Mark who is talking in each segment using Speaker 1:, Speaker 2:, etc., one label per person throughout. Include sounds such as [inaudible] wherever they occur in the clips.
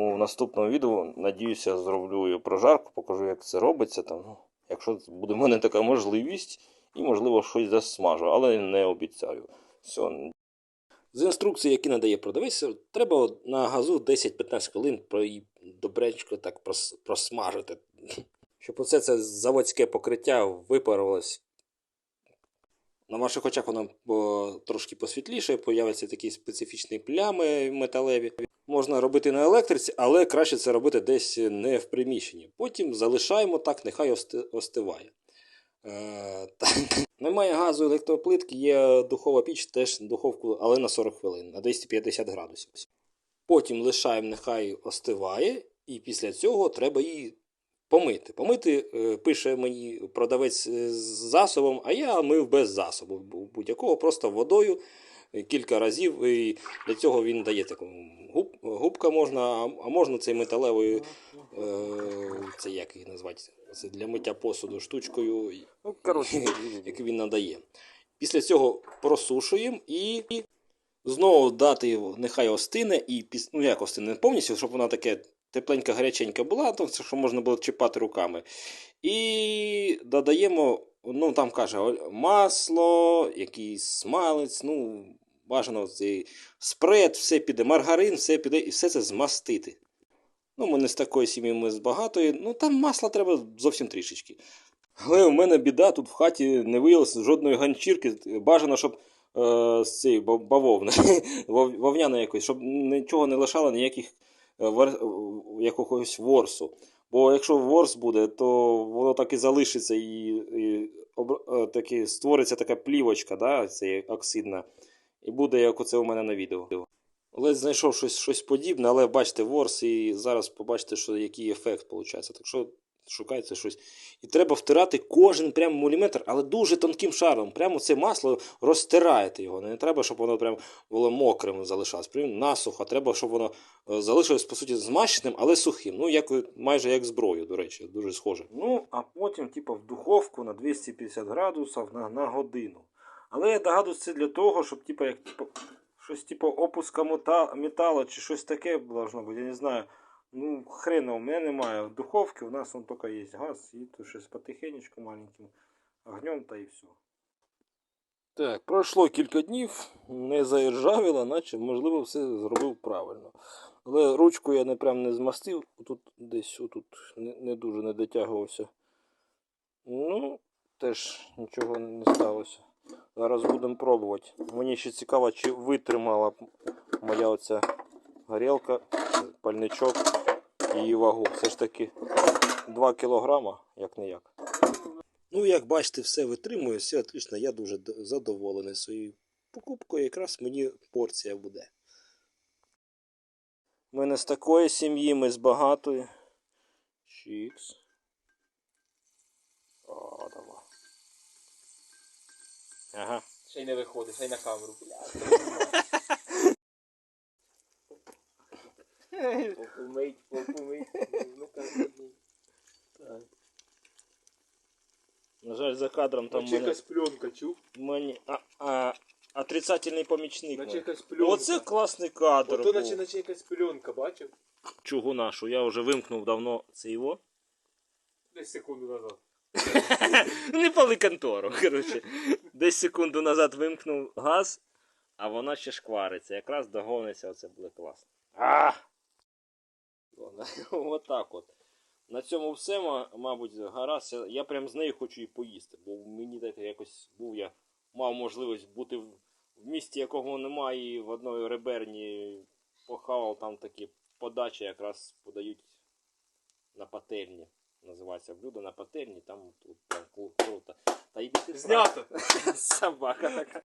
Speaker 1: У наступному відео, надіюся, зроблю прожарку, покажу, як це робиться. Там, ну, якщо буде в мене така можливість, і, можливо, щось засмажу, але не обіцяю. Все. З інструкції, які надає продавець, треба на газу 10-15 хвилин добречко так прос- просмажити. Щоб оце це заводське покриття випарувалось. На ваших очах воно трошки посвітліше, появляться такі специфічні плями металеві. Можна робити на електриці, але краще це робити десь не в приміщенні. Потім залишаємо так, нехай остиває. Е. [laughs] Немає газу електроплитки, є духова піч, теж духовку, але на 40 хвилин, на 250 градусів. Потім лишаємо, нехай остиває, і після цього треба її помити. Помити е, пише мені продавець е, з засобом, а я мив без засобу будь-якого, просто водою е, кілька разів. І для цього він дає таку губка можна, а можна цей металевою, е, це як її назвати? Це для миття посуду штучкою,
Speaker 2: Ну, коротше, [laughs]
Speaker 1: яку він надає. Після цього просушуємо і знову дати нехай остине, і ну як остине, повністю, щоб вона таке тепленька, гаряченька була, то це, що можна було чіпати руками. І додаємо, ну там каже, масло, якийсь смалець, ну, бажано цей спред, все піде, маргарин, все піде, і все це змастити. Ну, ми не з такої сім'ї, ми з багатої. Ну там масла треба зовсім трішечки. Але у мене біда, тут в хаті не виявилося жодної ганчірки. Бажано, щоб е, з цієї бавовни, [laughs] вов- вовняної якоїсь, щоб нічого не лишало ніяких е, вар, якогось ворсу. Бо якщо ворс буде, то воно так і залишиться і, і обр- е, таки створиться така плівочка, да, це оксидна, і буде як оце у мене на відео. Ледь знайшов щось, щось подібне, але бачите ворс, і зараз побачите, що який ефект виходить. Так що шукайте щось. І треба втирати кожен прям міліметр, але дуже тонким шаром. Прямо це масло розтираєте його. Не треба, щоб воно прям було мокрим залишалось. Прям насухо. Треба, щоб воно е, залишилось, по суті, змащеним, але сухим. Ну, як, майже як зброю, до речі, дуже схоже. Ну, а потім, типу, в духовку на 250 градусів на, на годину. Але я догадуюсь, це для того, щоб, типу, як типу, щось типу опуска металу чи щось таке должно бути, я не знаю. Ну, хрена, у мене немає духовки, у нас он тільки є газ, і то щось потихенечку маленьким огнем та і все. Так, пройшло кілька днів, не заіржавіло, наче можливо все зробив правильно. Але ручку я не прям не змастив, тут десь отут не, не дуже не дотягувався. Ну, теж нічого не сталося. Зараз будемо пробувати. Мені ще цікаво, чи витримала моя оця горілка, пальничок її вагу. Все ж таки 2 кілограма, як не як. Ну, як бачите, все витримує, все отлично. Я дуже задоволений своєю покупкою. Якраз мені порція буде. Ми не з такої сім'ї, ми з багатої. Чікс. О, давай. Ага.
Speaker 2: Ще й не виходить, ще й на камеру. Попумить. Ну,
Speaker 1: На жаль, за кадром там
Speaker 2: Наче
Speaker 1: мене,
Speaker 2: якась пленка, чув?
Speaker 1: мені а, а, отрицательний помічник.
Speaker 2: Наче якась пленка.
Speaker 1: Оце класний кадр.
Speaker 2: Ото
Speaker 1: був.
Speaker 2: наче, наче якась пленка, бачив?
Speaker 1: Чугу нашу. Я вже вимкнув давно це його.
Speaker 2: Десь секунду назад.
Speaker 1: Не пали контору. Коротше. Десь секунду назад вимкнув газ, а вона ще шквариться. Якраз догониться, оце буде класно. А! Отак от. На цьому все, мабуть, гаразд. Я- прям з нею хочу і поїсти, бо мені так якось був я мав можливість бути в місті, якого немає, і в одної реберні похавав там такі подачі, якраз подають на пательні. Називається блюдо на пательні, там тут прям круто. Та йди ти
Speaker 2: Знято!
Speaker 1: Собака така.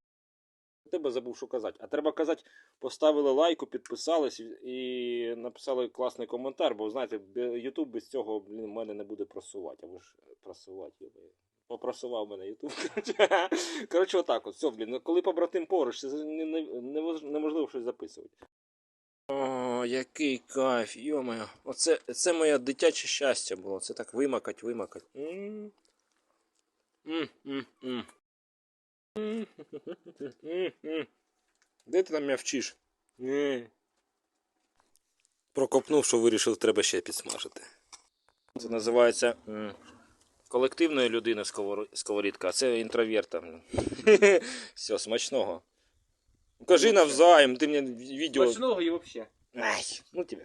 Speaker 1: Тебе забув що казати. А треба казати, поставили лайку, підписались і написали класний коментар, бо знаєте, Ютуб без цього блін, мене не буде просувати. Або ж просувати. Попросував мене Ютуб. [laughs] Коротше, отак от. Все, блін. ну, Коли побратим поруч, це неможливо щось записувати. О, який кайф, йомаю. Оце це моє дитяче щастя було. Це так вимакать, вимакать. Де ти там м'явчиш? Прокопнув, що вирішив, треба ще підсмажити. Це називається колективної людини сковорідка, а це інтроверта. [laughs] Все, смачного. Кажи навзаєм, ти мені відео.
Speaker 2: Смачного і взагалі.
Speaker 1: Ай, ну тебе.